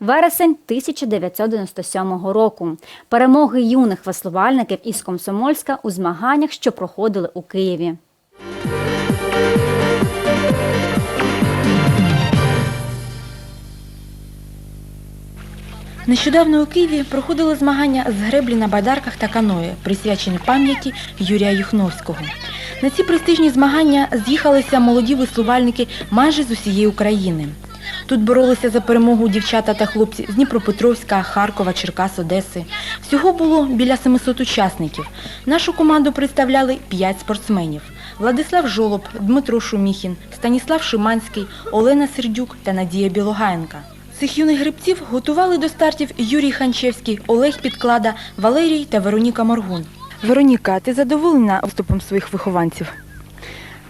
Вересень 1997 року. Перемоги юних веслувальників із Комсомольська у змаганнях, що проходили у Києві. Нещодавно у Києві проходили змагання з греблі на байдарках та каної, присвячені пам'яті Юрія Юхновського. На ці престижні змагання з'їхалися молоді веслувальники майже з усієї України. Тут боролися за перемогу дівчата та хлопці з Дніпропетровська, Харкова, Черкас, Одеси. Всього було біля 700 учасників. Нашу команду представляли 5 спортсменів: Владислав Жолоб, Дмитро Шуміхін, Станіслав Шиманський, Олена Сердюк та Надія Білогаєнка. Цих юних грибців готували до стартів Юрій Ханчевський, Олег Підклада, Валерій та Вероніка Моргун. Вероніка, ти задоволена виступом своїх вихованців?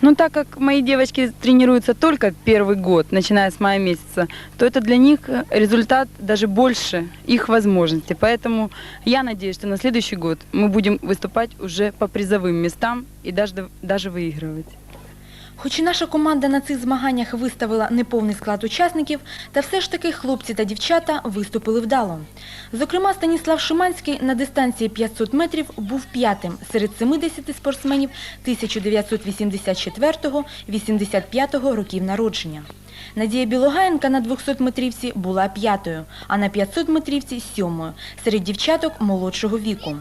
Ну, так как мои девочки тренируются только первый год, начиная с мая месяца, то это для них э, результат даже больше их возможностей. Поэтому я надеюсь, что на следующий год мы будем выступать уже по призовым местам и даже, даже выигрывать. Хоч і наша команда на цих змаганнях виставила неповний склад учасників, та все ж таки хлопці та дівчата виступили вдало. Зокрема, Станіслав Шиманський на дистанції 500 метрів був п'ятим серед 70 спортсменів 1984-85 років народження. Надія Білогаєнка на 200 метрівці була п'ятою, а на 500 метрівці – сьомою серед дівчаток молодшого віку.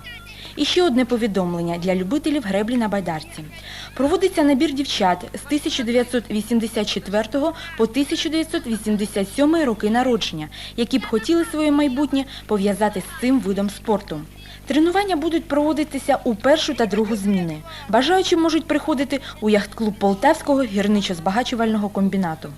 І ще одне повідомлення для любителів греблі на байдарці. Проводиться набір дівчат з 1984 по 1987 роки народження, які б хотіли своє майбутнє пов'язати з цим видом спорту. Тренування будуть проводитися у першу та другу зміни. Бажаючі можуть приходити у яхт-клуб Полтавського гірничо-збагачувального комбінату.